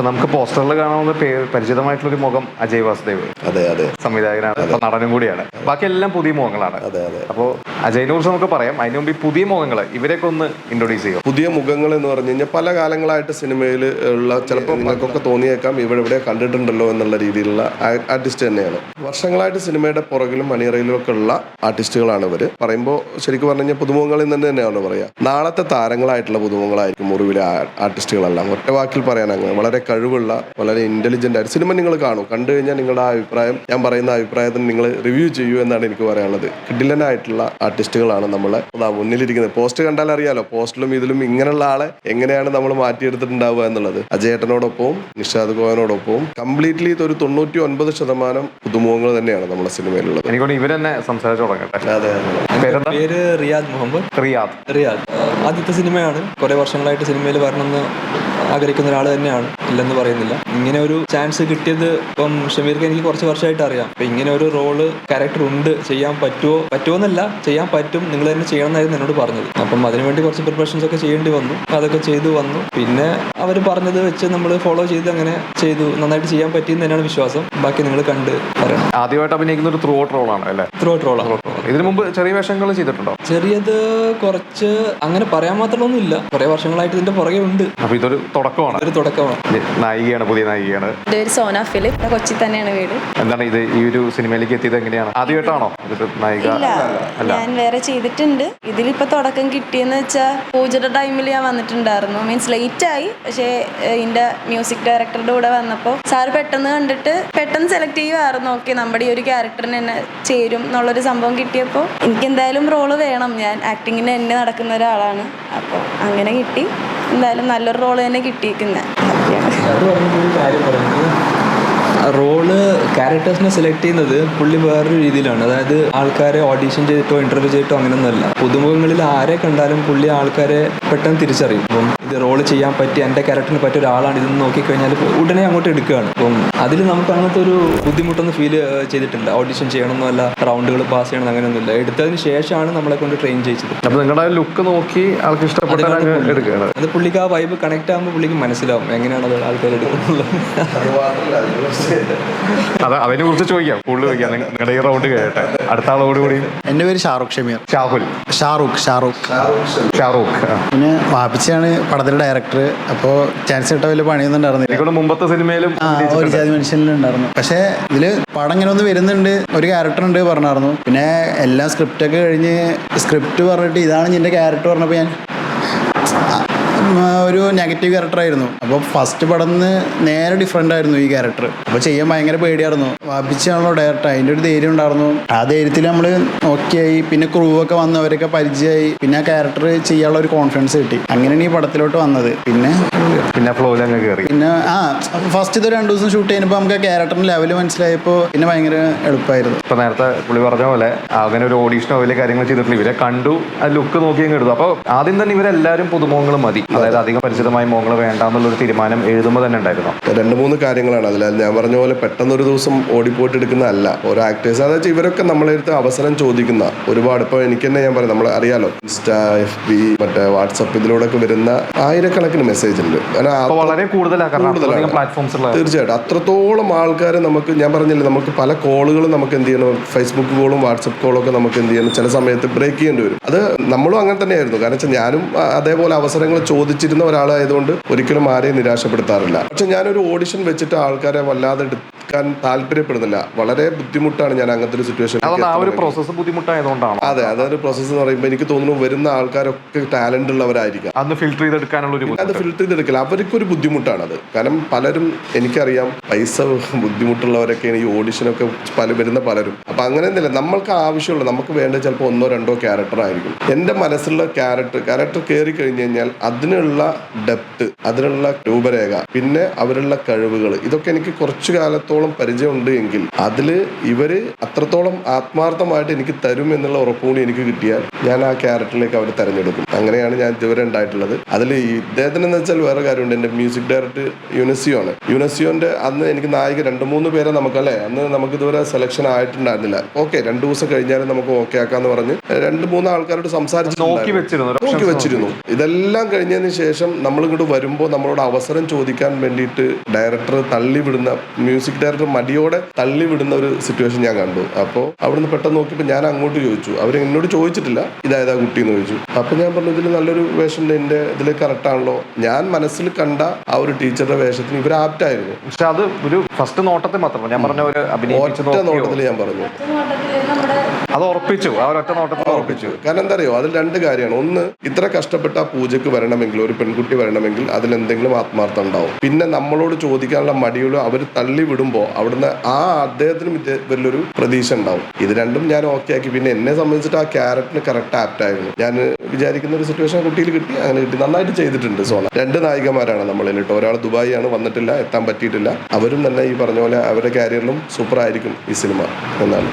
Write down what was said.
ഇപ്പൊ നമുക്ക് പോസ്റ്ററിൽ കാണാവുന്ന പേര് പരിചിതമായിട്ടുള്ള ഒരു മുഖം അജയ് വാസുദേവ്. അതെ അതെ. സംവിധായകനാണ്. അപ്പൊ നടനും കൂടിയാണ്. ബാക്കി എല്ലാം പുതിയ മുഖങ്ങളാണ്. അതെ അതെ. അപ്പോൾ അജയിനെ കുറിച്ച് നമുക്ക് പറയാം. അതിനു മുമ്പ് ഈ പുതിയ മുഖങ്ങൾ ഇവരെയൊക്കെ ഒന്ന് ഇൻട്രൊഡ്യൂസ് ചെയ്യും? പുതിയ മുഖങ്ങൾ എന്ന് പറഞ്ഞു കഴിഞ്ഞാൽ പല കാലങ്ങളായിട്ട് സിനിമയിൽ ഉള്ള ചിലപ്പോൾ നിങ്ങൾക്കൊക്കെ തോന്നിയേക്കാം. ഇവിടെ ഇവിടെ കണ്ടിട്ടുണ്ടല്ലോ എന്നുള്ള രീതിയിലുള്ള ആർട്ടിസ്റ്റ് തന്നെയാണ്. വർഷങ്ങളായിട്ട് സിനിമയുടെ പുറകിലും മണിയറയിലും ഒക്കെ ഉള്ള ആർട്ടിസ്റ്റുകളാണ് ഇവർ പറയുമ്പോൾ ശരിക്കും പറഞ്ഞു കഴിഞ്ഞാൽ പുതുമുഖങ്ങളിൽ നിന്ന് തന്നെയാണ് പറയുക നാളത്തെ താരങ്ങളായിട്ടുള്ള പുതുമുഖങ്ങളായിരിക്കും മുറിവിലെ ആർട്ടിസ്റ്റുകളെല്ലാം ഒറ്റ വാക്കിൽ പറയാൻ അങ്ങ് വളരെ കഴിവുള്ള വളരെ ഇന്റലിജന്റ് ആയിട്ട് സിനിമ നിങ്ങൾ കാണും. കണ്ടു കഴിഞ്ഞാൽ നിങ്ങളുടെ ആ അഭിപ്രായം ഞാൻ പറയുന്ന അഭിപ്രായത്തിന് നിങ്ങൾ റിവ്യൂ ചെയ്യൂ എന്നാണ് എനിക്ക് പറയാനുള്ളത്. കിഡിലനായിട്ടുള്ള ആർട്ടിസ്റ്റുകളാണ് നമ്മളെ. മുന്നിലിരിക്കുന്നത്. പോസ്റ്റ് കണ്ടാൽ അറിയാലോ പോസ്റ്റിലും ഇതിലും ഇങ്ങനെയുള്ള ആളെ എങ്ങനെയാണ് നമ്മൾ മാറ്റിയെടുത്തിട്ടുണ്ടാവുക എന്നുള്ളത്. അജയേട്ടനോടൊപ്പവും നിഷാദ് ഗോവനോടൊപ്പവും കംപ്ലീറ്റ്ലി ഒരു തൊണ്ണൂറ്റി ഒൻപത് ശതമാനം പുതുമുഖങ്ങൾ തന്നെയാണ് നമ്മുടെ സിനിമയിലുള്ളത് എനിക്കൊണ്ട് ഇവരെന്നെ സംസാരിച്ചു തുടങ്ങട്ടെ. അതെ പേര് റിയാദ് മുഹമ്മദ്. റിയാദ്. റിയാദ്. ആദ്യത്തെ സിനിമയാണ്. കുറെ വർഷങ്ങളായിട്ട് സിനിമയിൽ വരണമെന്ന് ആഗ്രഹിക്കുന്ന ഒരാൾ തന്നെയാണ്. ഇല്ലെന്ന് പറയുന്നില്ല. ഇങ്ങനെ ഒരു ചാൻസ് കിട്ടിയത് ഇപ്പം ഷമീർക്ക് എനിക്ക് കുറച്ച് വർഷമായിട്ട് അറിയാം. അപ്പം ഇങ്ങനെ ഒരു റോൾ ക്യാരക്ടർ ഉണ്ട്. ചെയ്യാൻ പറ്റുമോ പറ്റുമോന്നല്ല ചെയ്യാൻ പറ്റും. നിങ്ങൾ തന്നെ ചെയ്യണം എന്നായിരുന്നു എന്നോട് പറഞ്ഞത്. അപ്പം അതിനുവേണ്ടി കുറച്ച് പ്രിപ്പറേഷൻസ് ഒക്കെ ചെയ്യേണ്ടി വന്നു. അതൊക്കെ ചെയ്തു വന്നു. പിന്നെ അവർ പറഞ്ഞത് വെച്ച് നമ്മൾ ഫോളോ ചെയ്ത് അങ്ങനെ ചെയ്തു. നന്നായിട്ട് ചെയ്യാൻ പറ്റിയെന്ന് തന്നെയാണ് വിശ്വാസം. ബാക്കി നിങ്ങൾ കണ്ട് പറയണം. ആദ്യമായിട്ട് അഭിനയിക്കുന്ന ഒരു ത്രൂ ഔട്ട് റോളാണ് അല്ലേ? ത്രൂ ഔട്ട് റോളാണ് ഇതിനു മുമ്പ് ചെറിയ വേഷങ്ങൾ ചെയ്തിട്ടുണ്ടോ? ചെറിയത് കുറച്ച് അങ്ങനെ പറയാൻ മാത്രമൊന്നുമില്ല. കുറെ വർഷങ്ങളായിട്ട് ഇതിന്റെ പുറകെ ഉണ്ട്. അപ്പൊ ഇതൊരു തുടക്കമാണ്. ഒരു തുടക്കമാണ്. നായികയാണ് പുതിയ നായികയാണ്. പേര് സോന ഫിലിപ്പ് കൊച്ചി തന്നെയാണ് വീട്. എന്താണ് ഇത് ഈ ഒരു സിനിമയിലേക്ക് എത്തിയത് എങ്ങനെയാണ്? ആദ്യമായിട്ടാണോ ഇത് നായിക? അല്ല. ഞാൻ വേറെ ചെയ്തിട്ടുണ്ട്. ഇതിലിപ്പോ തുടക്കം കിട്ടിയെന്ന് വെച്ചാൽ പൂജയുടെ ടൈമിൽ ഞാൻ വന്നിട്ടുണ്ടായിരുന്നു. മീൻസ് ലേറ്റ് ആയി. പക്ഷേ ഇതിന്റെ മ്യൂസിക് ഡയറക്ടറുടെ കൂടെ വന്നപ്പോൾ സാറ് പെട്ടെന്ന് കണ്ടിട്ട് പെട്ടെന്ന് സെലക്ട് ചെയ്യുമായിരുന്നു ഓക്കെ നമ്മുടെ ഈ ഒരു ക്യാരക്ടറിന് തന്നെ ചേരും എന്നുള്ളൊരു സംഭവം കിട്ടിയപ്പോൾ എനിക്ക് എന്തായാലും റോൾ വേണം. ഞാൻ ആക്ടിങ്ങിന് എന്നെ നടക്കുന്ന ഒരാളാണ്. അപ്പോൾ അങ്ങനെ കിട്ടി. എന്തായാലും നല്ലൊരു റോൾ തന്നെ കിട്ടിയിരിക്കുന്നത് റോൾ ക്യാരക്ടേഴ്സിനെ സെലക്ട് ചെയ്യുന്നത് പുള്ളി വേറൊരു രീതിയിലാണ്. അതായത് ആൾക്കാരെ ഓഡീഷൻ ചെയ്തിട്ടോ ഇന്റർവ്യൂ ചെയ്തിട്ടോ അങ്ങനെയൊന്നുമല്ല. പുതുമുഖങ്ങളിൽ ആരെ കണ്ടാലും പുള്ളി ആൾക്കാരെ പെട്ടെന്ന് തിരിച്ചറിയും. അപ്പം ഇത് റോൾ ചെയ്യാൻ പറ്റിയ എന്റെ ക്യാരക്ടറിന് പറ്റിയ ഒരാളാണ് ഇതെന്ന് നോക്കിക്കഴിഞ്ഞാൽ ഉടനെ അങ്ങോട്ട് എടുക്കുകയാണ്. അപ്പം അതിൽ നമുക്ക് അങ്ങനത്തെ ഒരു ബുദ്ധിമുട്ടൊന്നും ഫീൽ ചെയ്തിട്ടില്ല. ഓഡീഷൻ ചെയ്യണമെന്നല്ല റൗണ്ടുകൾ പാസ് ചെയ്യണം അങ്ങനെയൊന്നുമില്ല. എടുത്തതിന് ശേഷമാണ് നമ്മളെ കൊണ്ട് ട്രെയിൻ ചെയ്യിച്ചത്. അപ്പൊ നിങ്ങളുടെ ലുക്ക് നോക്കി ആൾക്ക് ഇഷ്ടപ്പെട്ട അങ്ങ് എടുക്കുകയാണ്. അത് പുള്ളിക്ക് ആ വൈബ് കണക്ട് ആകുമ്പോൾ പുള്ളിക്ക് മനസ്സിലാവും എങ്ങനെയാണ് അത് ആൾക്കാർ എടുക്കുന്നുള്ളത് അത് അതിനെ കുറിച്ച് ചോദിക്കാം. കൂടുതൽ ചോദിക്കാം. നിങ്ങ- നിങ്ങളുടെ ഈ റൗണ്ട് കേട്ടെ. അടുത്ത ആളോട് കൂടി. എന്റെ പേര് ഷാറുഖ് ഷമീർ. ഷാഹുൽ. ഷാറുഖ് ഷാറുഖ്. ഷാറൂഖ്. പിന്നെ വാപ്പിച്ചാണ് പടത്തിലെ ഡയറക്ടർ അപ്പോൾ ചാൻസ് കിട്ടാൻ വലിയ പണിയൊന്നും ഉണ്ടായിരുന്നില്ല മുമ്പത്തെ സിനിമയിലും ഒരു ജാതി മനുഷ്യനിലുണ്ടായിരുന്നു പക്ഷെ ഇതിൽ പടം ഇങ്ങനെ ഒന്ന് വരുന്നുണ്ട്. ഒരു ക്യാരക്ടർ ഉണ്ട് പറഞ്ഞായിരുന്നു. പിന്നെ എല്ലാ സ്ക്രിപ്റ്റ് ഒക്കെ കഴിഞ്ഞ് സ്ക്രിപ്റ്റ് പറഞ്ഞിട്ട് ഇതാണ് നിന്റെ ക്യാരക്ടർ പറഞ്ഞപ്പോൾ ഞാൻ ഒരു നെഗറ്റീവ് ക്യാരക്ടർ ആയിരുന്നു. അപ്പോൾ ഫസ്റ്റ് പടം നേരെ ഡിഫറെന്റ് ആയിരുന്നു ഈ ക്യാരക്ടർ അപ്പോൾ ചെയ്യാൻ ഭയങ്കര പേടിയായിരുന്നു. വാപ്പിച്ചാണല്ലോ ഡയറക്ടർ അതിന്റെ ഒരു ധൈര്യം ഉണ്ടായിരുന്നു. ആ ധൈര്യത്തിൽ നമ്മൾ ഓക്കെയായി പിന്നെ ക്രൂ ഒക്കെ വന്നവരൊക്കെ പരിചയമായി. പിന്നെ ആ ക്യാരക്ടർ ചെയ്യാനുള്ള ഒരു കോൺഫിഡൻസ് കിട്ടി. അങ്ങനെയാണ് ഈ പടത്തിലോട്ട് വന്നത്. പിന്നെ പിന്നെ ഫ്ലോയിൽ അങ്ങ് കയറി പിന്നെ ആ ഫസ്റ്റ് ഇത് രണ്ടു ദിവസം ഷൂട്ട് ചെയ്യുമ്പോൾ നമുക്ക് ക്യാരക്ടറിന്റെ ലെവൽ മനസ്സിലായപ്പോൾ പിന്നെ ഭയങ്കര എളുപ്പമായിരുന്നു ഇപ്പൊ നേരത്തെ പുള്ളി പറഞ്ഞ പോലെ അങ്ങനെ ഒരു ഓഡീഷനോ വലിയ കാര്യങ്ങൾ ചെയ്തിട്ടില്ല. ഇവരെ കണ്ടു ആ ലുക്ക് നോക്കി അങ്ങ് എടുത്തു. അപ്പോൾ ആദ്യം തന്നെ ഇവരെല്ലാവരും പുതുമുഖങ്ങൾ മതി. അതായത് അധികം പരിചിതമായി മോങ്ങൾ വേണ്ട എന്നുള്ളൊരു തീരുമാനം എഴുതുമ്പോൾ തന്നെ ഉണ്ടായിരുന്നു. രണ്ട് മൂന്ന് കാര്യങ്ങളാണ് അതിൽ ഞാൻ പറഞ്ഞ പോലെ പെട്ടെന്ന് ഒരു ദിവസം ഓടിപ്പോയിട്ട് എടുക്കുന്നതല്ല ഓരോ ആക്ടേഴ്സ് അതായത് ഇവരൊക്കെ നമ്മളെ അടുത്ത് അവസരം ചോദിക്കുന്ന ഒരുപാട്. ഇപ്പോൾ എനിക്ക് തന്നെ ഞാൻ പറയാം നമ്മൾ അറിയാലോ ഇൻസ്റ്റ എഫ് ബി മറ്റേ വാട്സപ്പ് ഇതിലൂടെ ഒക്കെ വരുന്ന ആയിരക്കണക്കിന് മെസ്സേജ് ഉണ്ട്. വളരെ കൂടുതലാണ്. തീർച്ചയായിട്ടും. അത്രത്തോളം ആൾക്കാർ നമുക്ക് ഞാൻ പറഞ്ഞില്ലേ നമുക്ക് പല കോളുകളും നമുക്ക് എന്ത് ചെയ്യണം. ഫേസ്ബുക്ക് കോളും വാട്സപ്പ് കോളും ഒക്കെ നമുക്ക് എന്ത് ചെയ്യണം. ചില സമയത്ത് ബ്രേക്ക് ചെയ്യേണ്ടി വരും. അത് നമ്മളും അങ്ങനെ തന്നെയായിരുന്നു. കാരണം വെച്ചാൽ ഞാനും അതേപോലെ അവസരങ്ങൾ ചോദിച്ചിരുന്ന ഒരാളായതുകൊണ്ട് ഒരിക്കലും ആരെയും നിരാശപ്പെടുത്താറില്ല. പക്ഷെ ഞാനൊരു ഓഡിഷൻ വെച്ചിട്ട് ആൾക്കാരെ വല്ലാതെ എടുക്കാൻ താല്പര്യപ്പെടുന്നില്ല. വളരെ ബുദ്ധിമുട്ടാണ് ഞാൻ അങ്ങനത്തെ ഒരു സിറ്റുവേഷൻ പ്രോസസ്സ് ബുദ്ധിമുട്ടായതുകൊണ്ടാണ്. അതെ അതൊരു പ്രോസസ്സ് എന്ന് പറയുമ്പോൾ എനിക്ക് തോന്നുന്നു വരുന്ന ആൾക്കാരൊക്കെ ടാലന്റ് ഉള്ളവരായിരിക്കാം. അന്ന് ഫിൽറ്റർ ചെയ്തെടുക്കാനുള്ള ഒരു അത് ഫിൽറ്റർ ചെയ്തെടുക്കില്ല അവർക്കൊരു ബുദ്ധിമുട്ടാണ് അത് കാരണം പലരും എനിക്കറിയാം പൈസ ബുദ്ധിമുട്ടുള്ളവരൊക്കെയാണ് ഈ ഓഡിഷനൊക്കെ പല വരുന്ന പലരും. അപ്പൊ അങ്ങനെ ഒന്നുമില്ല നമ്മൾക്ക് ആവശ്യമുള്ള. നമുക്ക് വേണ്ട ചിലപ്പോൾ ഒന്നോ രണ്ടോ ക്യാരക്ടർ ആയിരിക്കും. എന്റെ മനസ്സിലുള്ള ക്യാരക്ടർ ക്യാരക്ടർ കയറി കഴിഞ്ഞു കഴിഞ്ഞാൽ അതിനുള്ള ഡെപ്ത് അതിനുള്ള രൂപരേഖ പിന്നെ അവരുള്ള കഴിവുകൾ ഇതൊക്കെ എനിക്ക് കുറച്ചു കാലത്തോളം അത്രത്തോളം പരിചയമുണ്ട് എങ്കിൽ അതിൽ ഇവർ അത്രത്തോളം ആത്മാർത്ഥമായിട്ട് എനിക്ക് തരും എന്നുള്ള ഉറപ്പുകൂടി എനിക്ക് കിട്ടിയാൽ ഞാൻ ആ ക്യാരക്ടറിലേക്ക് അവർ തെരഞ്ഞെടുക്കും. അങ്ങനെയാണ് ഞാൻ ഇതുവരെ ഉണ്ടായിട്ടുള്ളത്. അതിൽ ഇദ്ദേഹത്തിന് എന്ന് വെച്ചാൽ വേറെ കാര്യമുണ്ട്. എന്റെ മ്യൂസിക് ഡയറക്ടർ യുനെസിയോ ആണ് യുനെസിയോന്റെ അന്ന് എനിക്ക് നായിക രണ്ട് മൂന്ന് പേരെ നമുക്കല്ലേ? അന്ന് നമുക്ക് ഇതുവരെ സെലക്ഷൻ ആയിട്ടുണ്ടായിരുന്നില്ല. ഓക്കെ രണ്ട് ദിവസം കഴിഞ്ഞാലും നമുക്ക് ഓക്കെ ആക്കാന്ന് പറഞ്ഞ് രണ്ട് മൂന്ന് ആൾക്കാരോട് നോക്കി വെച്ചിരുന്നു. നോക്കി വെച്ചിരുന്നു. ഇതെല്ലാം കഴിഞ്ഞതിന് ശേഷം നമ്മളിങ്ങോട്ട് വരുമ്പോൾ നമ്മളോട് അവസരം ചോദിക്കാൻ വേണ്ടിയിട്ട് ഡയറക്ടർ തള്ളിവിടുന്ന മ്യൂസിക് ഡയറക്ടർ മടിയോടെ തള്ളിവിടുന്ന ഒരു സിറ്റുവേഷൻ ഞാൻ കണ്ടു. അപ്പോൾ അവിടുന്ന് പെട്ടെന്ന് നോക്കിയപ്പോൾ ഞാൻ അങ്ങോട്ട് ചോദിച്ചു. അവർ എന്നോട് ചോദിച്ചിട്ടില്ല. ഇതായതാ കുട്ടി എന്ന് ചോദിച്ചു. അപ്പോൾ ഞാൻ പറഞ്ഞു ഇതിൽ നല്ലൊരു വേഷം ഉണ്ട്. എന്റെ ഇതിൽ കറക്റ്റാണല്ലോ ഞാൻ മനസ്സിൽ കണ്ട ആ ഒരു ടീച്ചറുടെ വേഷത്തിന് ഇവർ ആപ്റ്റായിരുന്നു. പക്ഷെ അത് ഒരു ഫസ്റ്റ് നോട്ടത്തിൽ മാത്രമല്ല. ഞാൻ പറഞ്ഞ ഒരു അഭിനയിച്ച് നോട്ടത്തിൽ ഞാൻ പറഞ്ഞു. അത് ഉറപ്പിച്ചു. ആ ഒരൊറ്റ നോട്ടത്തിൽ ഉറപ്പിച്ചു. കാരണം എന്താ അറിയോ അതിൽ രണ്ട് കാര്യമാണ്. ഒന്ന് ഇത്ര കഷ്ടപ്പെട്ട ആ പൂജയ്ക്ക് വരണമെങ്കിൽ ഒരു പെൺകുട്ടി വരണമെങ്കിൽ അതിൽ എന്തെങ്കിലും ആത്മാർത്ഥം ഉണ്ടാവും. പിന്നെ നമ്മളോട് ചോദിക്കാനുള്ള മടിയുള്ള അവർ തള്ളി വിടുമ്പോൾ അവിടുന്ന് ആ അദ്ദേഹത്തിനും വലിയൊരു പ്രതീക്ഷ ഉണ്ടാവും. ഇത് രണ്ടും ഞാൻ ഓക്കെ ആക്കി. പിന്നെ എന്നെ സംബന്ധിച്ചിട്ട് ആ ക്യാരക്ടറിന് കറക്റ്റ് ആപ്റ്റ് ആയിരുന്നു. ഞാൻ വിചാരിക്കുന്ന ഒരു സിറ്റുവേഷൻ കുട്ടിയിൽ കിട്ടി. അങ്ങനെ കിട്ടി. നന്നായിട്ട് ചെയ്തിട്ടുണ്ട് സോണ. രണ്ട് നായികമാരാണ് നമ്മളിൽ കേട്ടോ. ഒരാൾ ദുബായി ആണ് വന്നിട്ടില്ല എത്താൻ പറ്റിയിട്ടില്ല. അവരും തന്നെ ഈ പറഞ്ഞ പോലെ അവരുടെ കാരിയറിലും സൂപ്പർ ആയിരിക്കും ഈ സിനിമ എന്നാണ്.